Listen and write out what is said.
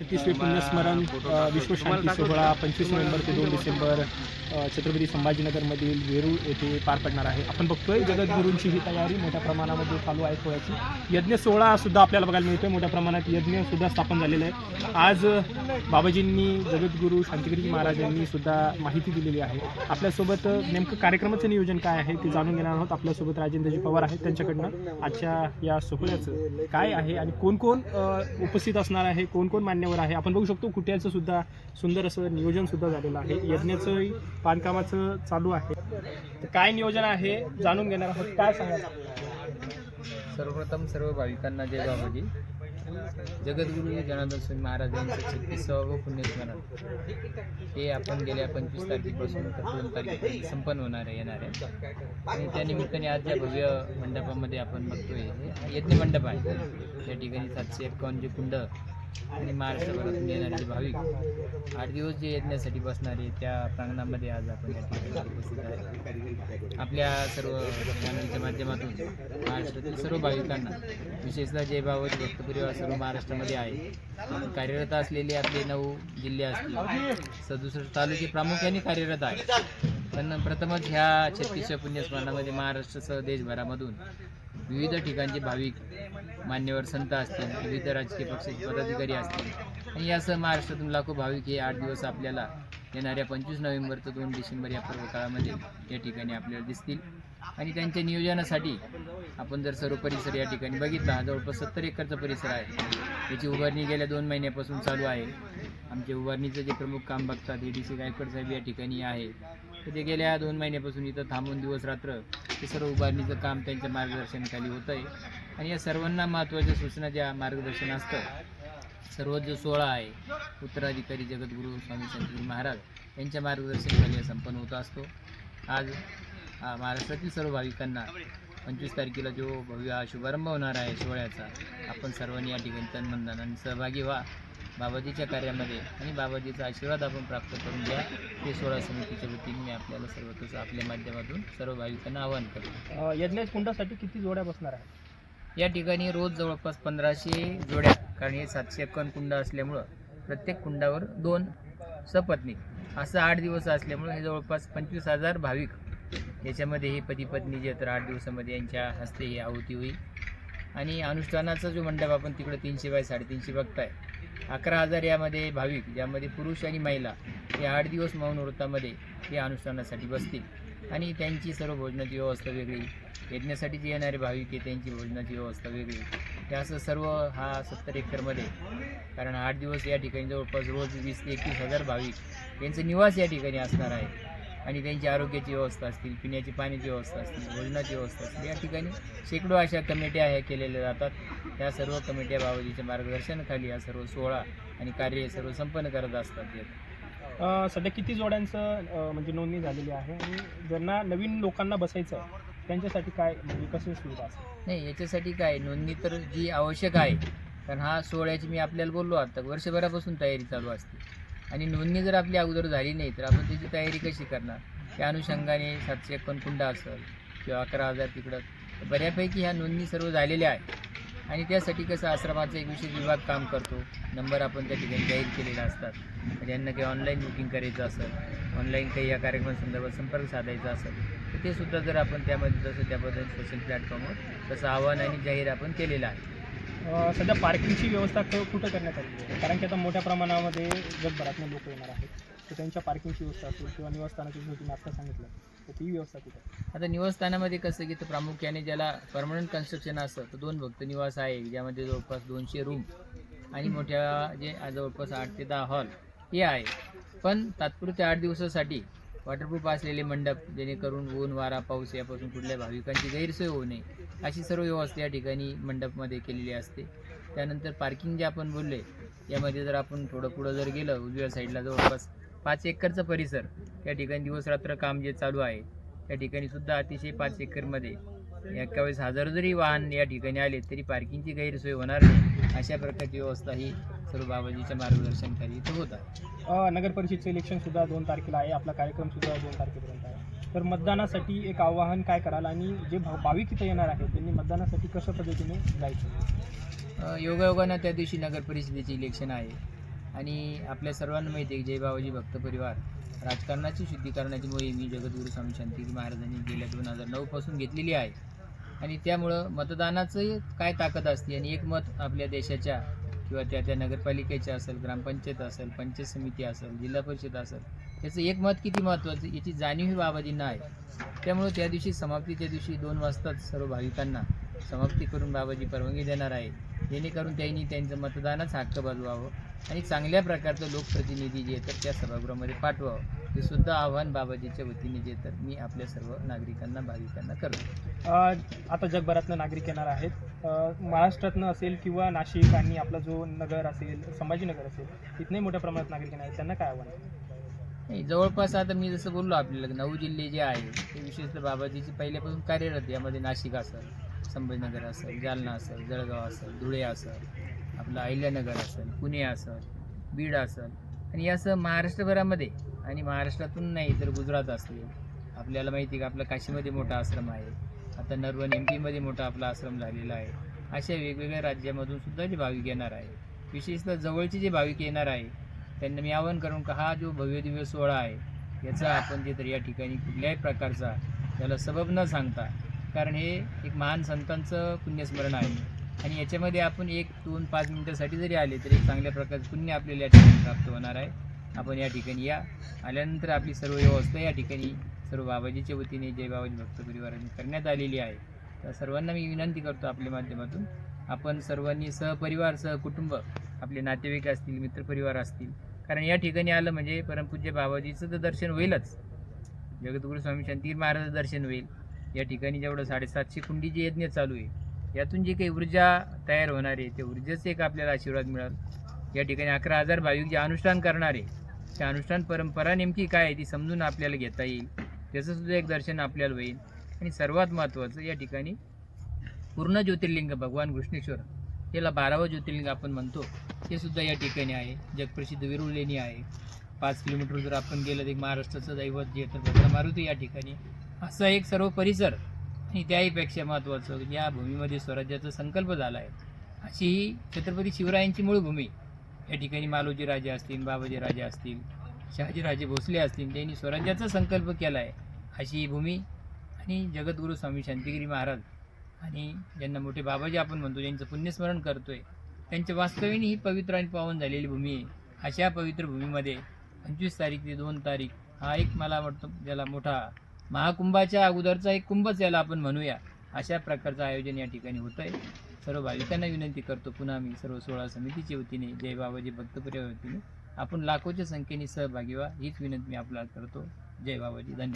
छत्तीसवे पुण्यस्मरण विश्वशांती सोहळा पंचवीस नोव्हेंबर ते दोन डिसेंबर uh, छत्रपती संभाजीनगरमधील वेरूळ येथे पार पडणार आहे. आपण बघतोय जगद्गुरूंची ही तयारी मोठ्या प्रमाणामध्ये चालू आहे सोहळ्याची यज्ञ सोहळा सुद्धा आपल्याला बघायला मिळतोय. मोठ्या प्रमाणात यज्ञ सुद्धा स्थापन झालेलं आहे. आज uh, बाबाजींनी जगद्गुरू शांतिगिरी महाराजांनी सुद्धा माहिती दिलेली आहे. आपल्यासोबत uh, नेमकं कार्यक्रमाचं नियोजन काय आहे ते जाणून घेणार आहोत. आपल्यासोबत राजेंद्रजी पवार आहेत त्यांच्याकडनं. आजच्या या सोहळ्याचं काय आहे आणि कोण कोण उपस्थित असणार आहे? कोण कोण मान्य मान्यवर आहे. आपण बघू शकतो कुट्याचं सुद्धा सुंदर असं नियोजन सुद्धा झालेलं आहे. यज्ञाचं बांधकामाचं चालू आहे. तर काय नियोजन आहे जाणून घेणार आहोत. काय सांगाल? सर्वप्रथम सर्व भाविकांना जय बाबाजी. जगद्गुरु जनार्दन स्वामी महाराज यांचं छत्तीसावं पुण्यस्मरण. हे आपण गेल्या पंचवीस तारखेपासून तर दोन तारखेपर्यंत संपन्न होणार आहे येणार आहे. आणि त्या निमित्ताने आज ज्या भव्य मंडपामध्ये आपण बघतोय हे यज्ञ मंडप आहे. त्या ठिकाणी सातशे एकावन्न जे कुंड आणि महाराष्ट्रभरातून म्हणजे येणारे जे भाविक आठ दिवस जे यज्ञासाठी बसणारे त्या प्रांगणामध्ये आज आपण या ठिकाणी उपस्थित आहे. आपल्या सर्व चॅनलच्या माध्यमातून महाराष्ट्रातील सर्व भाविकांना विशेषतः जे बाबाजी भक्त परिवार सर्व महाराष्ट्रामध्ये आहे. कार्यरत असलेले आपले नऊ जिल्हे असतील. सदुसष्ट तालुके प्रामुख्याने कार्यरत आहे पण प्रथमच ह्या छत्तीसच्या पुण्यस्मरणामध्ये महाराष्ट्रासह देशभरामधून विविध ठिकाणचे भाविक मान्यवर संत असतील विविध राजकीय पक्षाचे पदाधिकारी असतील. आणि यासह महाराष्ट्रातून लाखो भाविक हे आठ दिवस आपल्याला येणाऱ्या पंचवीस नोव्हेंबर ते दोन डिसेंबर या पर्व काळामध्ये या ठिकाणी आपल्याला दिसतील. आणि त्यांच्या नियोजनासाठी आपण जर सर्व परिसर या ठिकाणी बघितला जवळपास सत्तर एकरचा परिसर आहे. त्याची उभारणी गेल्या दोन महिन्यापासून चालू आहे. आमचे उभारणीचं जे प्रमुख काम बघतात हे डी सी गायकवाड साहेब या ठिकाणी आहे. तर ते गेल्या दोन महिन्यापासून इथं थांबून दिवस रात्र ते सर्व उभारणीचं काम त्यांच्या मार्गदर्शनाखाली होतं आहे आणि या सर्वांना महत्त्वाच्या सूचना ज्या मार्गदर्शन असतं सर्व जो सोहळा आहे उत्तराधिकारी जगद्गुरू स्वामी संतगिरी महाराज यांच्या मार्गदर्शनाखाली संपन्न होत असतो. आज महाराष्ट्रातील सर्व भाविकांना पंचवीस तारखेला जो भव्य शुभारंभ होणार आहे सोहळ्याचा आपण सर्वांनी या ठिकाणी तन्मनधनाने सहभागी व्हा. बाबाजीच्या कार्यामध्ये आणि बाबाजीचा आशीर्वाद आपण प्राप्त करून घ्या. ते सोहळा समितीच्या वतीने मी आपल्याला सर्वतोच आपल्या माध्यमातून सर्व भाविकांना आवाहन करतो. अ, यज्ञ कुंडासाठी किती जोड्या बसणार आहेत या ठिकाणी रोज जवळपास पंधराशे जोड्या कारण हे सातशे एकावन्न कुंड असल्यामुळं प्रत्येक कुंडावर दोन सपत्नी. असं आठ दिवस असल्यामुळं हे जवळपास पंचवीस हजार भाविक याच्यामध्ये हे पती पत्नी जे तर आठ दिवसामध्ये यांच्या हस्ते ही आहुती होईल. आणि अनुष्ठानाचा जो मंडप आपण तिकडे तीनशे बाय साडेतीनशे बघताय अकरा हजार यामध्ये भाविक ज्यामध्ये पुरुष आणि महिला हे आठ दिवस मौन व्रतामध्ये हे अनुष्ठानासाठी बसतील. आणि त्यांची सर्व भोजनाची व्यवस्था वेगळी यज्ञासाठी जे येणारे भाविक आहे त्यांची भोजनाची व्यवस्था वेगळी. हे असं सर्व हा सत्तर एकरमध्ये कारण आठ दिवस या ठिकाणी जवळपास रोज वीस ते एकवीस हजार भाविक यांचं निवास या ठिकाणी असणार आहे. आणि त्यांची आरोग्याची व्यवस्था असतील पिण्याची पाण्याची व्यवस्था असतील भोजनाची व्यवस्था असतील या ठिकाणी शेकडो अशा कमिट्या ह्या केलेल्या जातात. त्या सर्व कमिट्या बाबाजीच्या मार्गदर्शनाखाली हा सर्व सोहळा आणि कार्य हे सर्व संपन्न करत असतात सध्या किती जोड्यांचं म्हणजे नोंदणी झालेली आहे आणि ज्यांना नवीन लोकांना बसायचं आहे त्यांच्यासाठी काय म्हणजे कशी सुविधा असेल नाही याच्यासाठी काय नोंदणी तर जी आवश्यक आहे. कारण हा सोहळ्याची मी आपल्याला बोललो आता वर्षभरापासून तयारी चालू असते. आणि नोंदणी जर आपली अगोदर झाली नाही तर आपण त्याची तयारी कशी करणार? त्या अनुषंगाने सातशे एकावन्न असेल किंवा अकरा हजार तिकडं. तर बऱ्यापैकी ह्या नोंदणी सर्व झालेल्या आहे आणि त्यासाठी कसं आश्रमाचा एक विशेष विभाग काम करतो. नंबर आपण त्या ठिकाणी जाहीर केलेले असतात. ज्यांना काही ऑनलाईन बुकिंग करायचं असेल ऑनलाईन काही या कार्यक्रमासंदर्भात संपर्क साधायचा असेल तर ते सुद्धा जर आपण त्यामध्ये जसं त्या पद्धतीने सोशल प्लॅटफॉर्मवर तसं आवाहन आणि जाहीर आपण केलेलं आहे. सध्या पार्किंगची व्यवस्था क- कुठं करण्यात आली आहे? कारण की आता मोठ्या प्रमाणामध्ये जगभरातून लोक येणार आहेत. तर त्यांच्या पार्किंगची व्यवस्था असेल किंवा निवासस्थानाची जसं तुम्ही आत्ता सांगितलं तर ती व्यवस्था कुठं आता निवासस्थानामध्ये कसं की तर प्रामुख्याने ज्याला परमनंट कन्स्ट्रक्शन असतं तर दोन भक्त निवास आहे ज्यामध्ये जवळपास दोनशे रूम आणि मोठ्या जे जवळपास आठ ते दहा हॉल हे आहे. पण तात्पुरत्या आठ दिवसासाठी वॉटरप्रूफ असलेले मंडप जेणेकरून ऊन वारा पाऊस यापासून कुठल्या भाविकांची गैरसोय होऊ नये अशी सर्व व्यवस्था या ठिकाणी मंडपमध्ये केलेली असते. त्यानंतर पार्किंग जे आपण बोलले यामध्ये जर आपण थोडं पुढं जर गेलं उजव्या साईडला जवळपास पाच एकरचा परिसर या ठिकाणी दिवस रात्र काम जे चालू आहे त्या ठिकाणी सुद्धा अतिशय पाच एकरमध्ये एक्कावीस हजार जरी वाहन या ठिकाणी आले तरी पार्किंगची गैरसोय होणार नाही. अशा प्रकारची व्यवस्था ही सर्व बाबाजीच्या मार्गदर्शनाखाली इथं होत आहे. अ, नगर परिषदचं इलेक्शन सुद्धा दोन तारखेला आहे. आपला कार्यक्रम सुद्धा दोन तारखेपर्यंत आहे. तर मतदानासाठी एक आवाहन काय कराल आणि जे भा- भाविक इथं येणार आहेत त्यांनी मतदानासाठी कशा पद्धतीने जायचं? अ, योगायोगानं त्या दिवशी नगर परिषदेचे इलेक्शन आहे. आणि आपल्या सर्वांना माहिती आहे की जय बाबाजी भक्त परिवार. राजकारणाची शुद्धीकरणाची मोहीम ही जगद्गुरू स्वामी शांतीगिरी महाराजांनी गेल्या दोन हजार नऊपासून घेतलेली आहे. आणि त्यामुळं मतदानाचं काय ताकद असते आणि एक मत आपल्या देशाच्या किंवा त्या त्या नगरपालिकेच्या असेल ग्रामपंचायत असेल पंचायत समिती असेल जिल्हा परिषद असेल याचं एक मत किती महत्त्वाचं याची जाणीव ही बाबाजींना आहे. त्यामुळे त्या दिवशी समाप्तीच्या दिवशी दोन वाजताच सर्व भाविकांना समाप्ती करून बाबाजी परवानगी देणार आहे. जेणेकरून त्यांनी त्यांचं मतदानाच हक्क बजवावं. आणि चांगल्या प्रकारचं लोकप्रतिनिधी जे तर त्या सभागृहामध्ये पाठवावं. हे सुद्धा आव्हान बाबाजीच्या वतीने जे तर मी आपल्या सर्व नागरिकांना भाविकांना करतो. आता जगभरातनं नागरिक येणार आहेत. महाराष्ट्रातनं असेल किंवा नाशिक आणि आपला जो नगर असेल संभाजीनगर असेल इथनंही मोठ्या प्रमाणात नागरिक येणार आहेत. त्यांना काय आव्हान? नाही जवळपास आता मी जसं बोललो आपल्याला नऊ जिल्हे जे आहे ते विशेषतः बाबाजीचे पहिल्यापासून कार्यरत. यामध्ये नाशिक असेल संभाजीनगर असेल जालना असेल जळगाव असेल धुळे असेल. आपलं अहिल्यानगर असेल पुणे असेल बीड असेल. आणि असं महाराष्ट्रभरामध्ये आणि महाराष्ट्रातून नाही तर गुजरात असेल. आपल्याला माहिती आहे का आपलं काशीमध्ये मोठा आश्रम आहे. आता नरवण एम पीमध्ये मोठा आपला आश्रम झालेला आहे. अशा वेगवेगळ्या राज्यामधून सुद्धा जे भाविक येणार आहे विशेषतः जवळचे जे भाविक येणार आहे त्यांना मी आवाहन करून का हा जो भव्य दिव्य सोहळा आहे याचा आपण जे तर या ठिकाणी कुठल्याही प्रकारचा त्याला सबब न सांगता कारण हे एक महान संतांचं पुण्यस्मरण आहे. आणि याच्यामध्ये आपण एक दोन पाच मिनिटासाठी जरी आले तरी एक चांगल्या प्रकारचे पुण्य आपल्याला या ठिकाणी प्राप्त होणार आहे. आपण या ठिकाणी या. आल्यानंतर आपली सर्व व्यवस्था या ठिकाणी सर्व बाबाजीच्या वतीने जय बाबाजी भक्त परिवाराने करण्यात आलेली आहे. तर सर्वांना मी विनंती करतो आपल्या माध्यमातून. आपण सर्वांनी सहपरिवार सहकुटुंब आपले नातेवाईक असतील मित्रपरिवार असतील कारण या ठिकाणी आलं म्हणजे परमपूज्य बाबाजीचं तर दर्शन होईलच. जगद्गुरू स्वामी शांती महाराजाचं दर्शन होईल. या ठिकाणी जेवढं साडेसातशे कुंडीचे यज्ञ चालू आहे यातून जी काही ऊर्जा तयार होणार आहे त्या ऊर्जेचं एक आपल्याला आशीर्वाद मिळाल. या ठिकाणी अकरा हजार भाविक जे अनुष्ठान करणार आहे त्या अनुष्ठान परंपरा नेमकी काय आहे ती समजून आपल्याला घेता येईल. त्याचं सुद्धा एक दर्शन आपल्याला होईल. आणि सर्वात महत्त्वाचं या ठिकाणी पूर्ण ज्योतिर्लिंग भगवान कृष्णेश्वर याला बारावं ज्योतिर्लिंग आपण म्हणतो. ते सुद्धा या ठिकाणी आहे. जगप्रसिद्ध विरुळ लेणी आहे. पाच किलोमीटर जर आपण गेलं तर महाराष्ट्राचं दैवत जे तर मारुती या ठिकाणी. असा एक सर्व परिसर आणि त्याहीपेक्षा महत्त्वाचं या भूमीमध्ये स्वराज्याचा संकल्प झाला आहे. अशी ही छत्रपती शिवरायांची मूळ भूमी. या ठिकाणी मालोजी राजे असतील बाबाजी राजे असतील शहाजीराजे भोसले असतील त्यांनी स्वराज्याचा संकल्प केला आहे अशी ही भूमी आणि जगद्गुरू स्वामी शांतिगिरी महाराज आणि ज्यांना मोठे बाबाजी आपण म्हणतो ज्यांचं पुण्यस्मरण करतो आहे त्यांच्या वास्तव्याने ही पवित्र आणि पावन झालेली भूमी आहे. अशा पवित्र भूमीमध्ये पंचवीस तारीख ते दोन तारीख हा एक मला वाटतो ज्याला मोठा महाकुंभाच्या अगोदरचा एक कुंभच याला आपण म्हणूया. अशा प्रकारचं आयोजन या ठिकाणी होतं आहे सर्व भाविकांना विनंती करतो पुन्हा मी सर्व सोळा समितीच्या वतीने जय बाबाजी भक्तपुऱ्या वतीने आपण लाखोच्या संख्येने सहभागी व्हा हीच विनंती मी आपल्याला करतो. जय बाबाजी धन्यवाद.